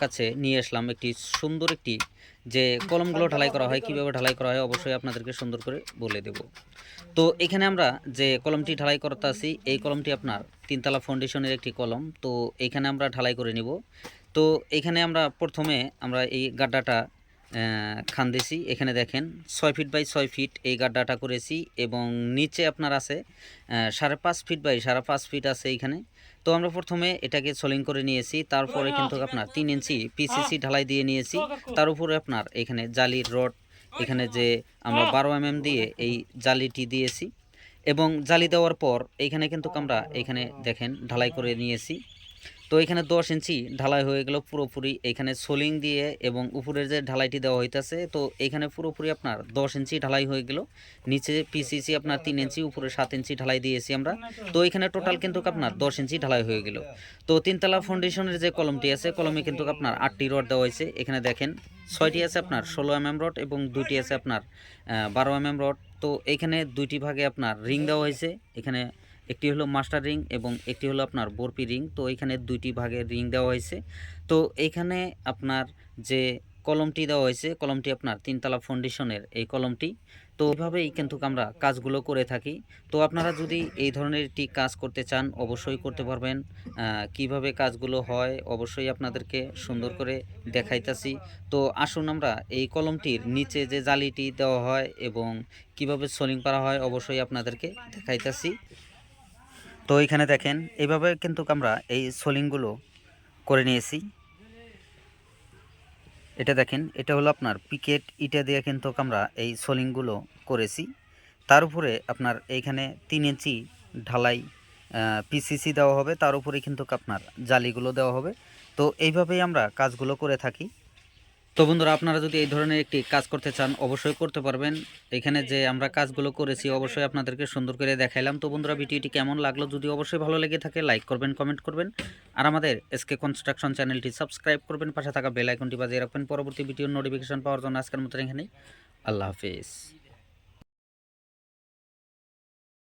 কাছে নিয়ে আসলাম একটি সুন্দর একটি যে কলমগুলো ঢালাই করা হয়, কীভাবে ঢালাই করা হয় অবশ্যই আপনাদেরকে সুন্দর করে বলে দেব। তো এখানে আমরা যে কলমটি ঢালাই করতে আসি এই কলমটি আপনার তিনতলা ফাউন্ডেশনের একটি কলম। তো এখানে আমরা ঢালাই করে নিব। তো এখানে আমরা প্রথমে আমরা এই গাড্ডাটা আহ, খান দিছি এখানে দেখেন ছয় ফিট বাই ছয় ফিট এই গাড্ডাটা করেছি এবং নিচে আপনার আছে সাড়ে পাঁচ ফিট বাই সাড়ে পাঁচ ফিট আছে এইখানে তো আমরা প্রথমে এটাকে সোলিং করে নিয়েছি তারপরে কিন্তু আপনার তিন ইঞ্চি পিসিসি ঢালাই দিয়ে নিয়েছি। তার উপরে আপনার এখানে জালির রড এখানে যে আমরা বারো এম দিয়ে এই জালিটি দিয়েছি। এবং জালি দেওয়ার পর এইখানে কিন্তু আমরা এখানে দেখেন ঢালাই করে নিয়েছি। তো এখানে দশ ইঞ্চি ঢালাই হয়ে গেল পুরোপুরি। এখানে সোলিং দিয়ে এবং উপরের যে ঢালাইটি দেওয়া হইতাছে, তো এখানে পুরোপুরি আপনার দশ ইঞ্চি ঢালাই হয়ে গেল। নিচে পিসিসি আপনার তিন ইঞ্চি, উপরে সাত ইঞ্চি ঢালাই দিয়েছি আমরা। তো এখানে টোটাল কিন্তু আপনার দশ ইঞ্চি ঢালাই হয়ে গেল। তো তিনতলা ফাউন্ডেশনের যে কলমটি আছে কলমে কিন্তু আপনার আটটি রড দেওয়া হয়েছে। এখানে দেখেন, ছয়টি আছে আপনার ষোলো এম এম রড এবং দুটি আছে আপনার বারো এম এম রড তো এখানে দুইটি ভাগে আপনার রিং দেওয়া হয়েছে। এখানে একটি হলো মাস্টার রিং এবং একটি হলো আপনার বরপি রিং। তো এখানে দুইটি ভাগে রিং দেওয়া হয়েছে। তো এখানে আপনার যে কলমটি দেওয়া হয়েছে, কলমটি আপনার তিনতলা ফাউন্ডেশনের এই কলমটি। তো এইভাবেই কিন্তু আমরা কাজগুলো করে থাকি। তো আপনারা যদি এই ধরনের একটি কাজ করতে চান, অবশ্যই করতে পারবেন। কীভাবে কাজগুলো হয়, অবশ্যই আপনাদেরকে সুন্দর করে দেখাইতাছি। তো আসুন আমরা এই কলমটির নিচে যে জালিটি দেওয়া হয় এবং কীভাবে সোলিং করা হয়, অবশ্যই আপনাদেরকে দেখাইতাছি। তো এখানে দেখেন এইভাবে কিন্তু আমরা এই সোলিংগুলো করে নিয়েছি। এটা দেখেন, এটা হলো আপনার পিকেট, ইটা দিয়ে কিন্তু আমরা এই সোলিংগুলো করেছি। তার উপরে আপনার এইখানে তিন ইঞ্চি ঢালাই পিসিসি দেওয়া হবে, তার উপরে কিন্তু আপনার জালিগুলো দেওয়া হবে। তো এইভাবেই আমরা কাজগুলো করে থাকি। তো বন্ধুরা, আপনারা যদি এই ধরনের একটি কাজ করতে চান, অবশ্যই করতে পারবেন। এখানে যে আমরা কাজগুলো করেছি, অবশ্যই আপনাদেরকে সুন্দর করে দেখাইলাম। তো বন্ধুরা, ভিডিওটি কেমন লাগল যদি অবশ্যই ভালো লেগে থাকে লাইক করবেন কমেন্ট করবেন। আর আমাদের এসকে কনস্ট্রাকশন চ্যানেলটি সাবস্ক্রাইব করবেন, পাশে থাকা বেল আইকনটি বাজিয়ে রাখবেন। পরবর্তী ভিডিও নোটিফিকেশন পাওয়ার জন্য আজকের মতো এখানেই। আল্লাহ হাফিজ।